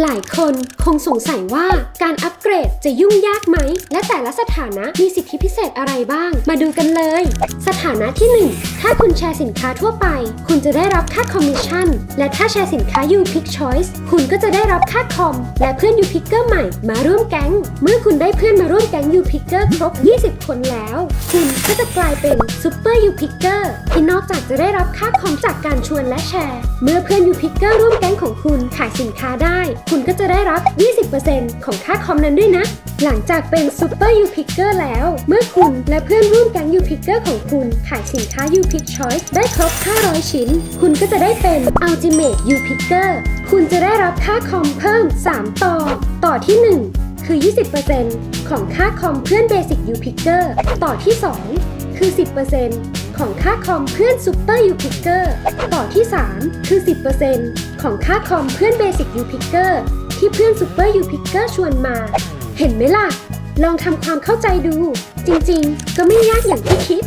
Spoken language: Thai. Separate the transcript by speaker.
Speaker 1: หลายคนคงสงสัยว่าการอัปเกรดจะยุ่งยากไหม และแต่ละสถานะมีสิทธิพิเศษอะไรบ้าง มาดูกันเลย สถานะที่ 1 ถ้าคุณแชร์สินค้าทั่วไป คุณจะได้รับค่าคอมมิชชั่น และถ้าแชร์สินค้า You Pick Choice คุณก็จะได้รับค่าคอม และเพื่อน You Picker ใหม่มาร่วมแก๊ง เมื่อคุณได้เพื่อนมาร่วมแก๊ง You Picker ครบ 20 คนแล้ว คุณก็จะกลายเป็น Super You Picker ที่นอกจากจะได้รับค่าคอมจากการชวนและแชร์ เมื่อเพื่อน You Picker ร่วมแก๊งของคุณขายสินค้าได้คุณก็จะได้รับ 20%ของค่าคอมนั้นด้วยนะ หลังจากเป็น Super You Picker แล้ว เมื่อคุณและเพื่อนร่วมแก๊ง You Picker ของคุณขายสินค้า You Pick Choice ได้ครบ 500 ชิ้น คุณก็จะได้เป็น Ultimate You Picker คุณจะได้รับค่าคอมเพิ่ม 3 ต่อ ต่อที่ 1 คือ 20%ของค่าคอมเพื่อน Basic You Picker ต่อที่ 2 คือ 10% ของค่าคอมเพื่อนซูเปอร์ยูพิกเกอร์ต่อที่ 3 คือ 10%ของค่าคอมเพื่อนเบสิกยูพิกเกอร์ที่เพื่อนซูเปอร์ยูพิกเกอร์ชวนมา เห็นไหมล่ะ ลองทำความเข้าใจดู จริงๆ ก็ไม่ยากอย่างที่คิด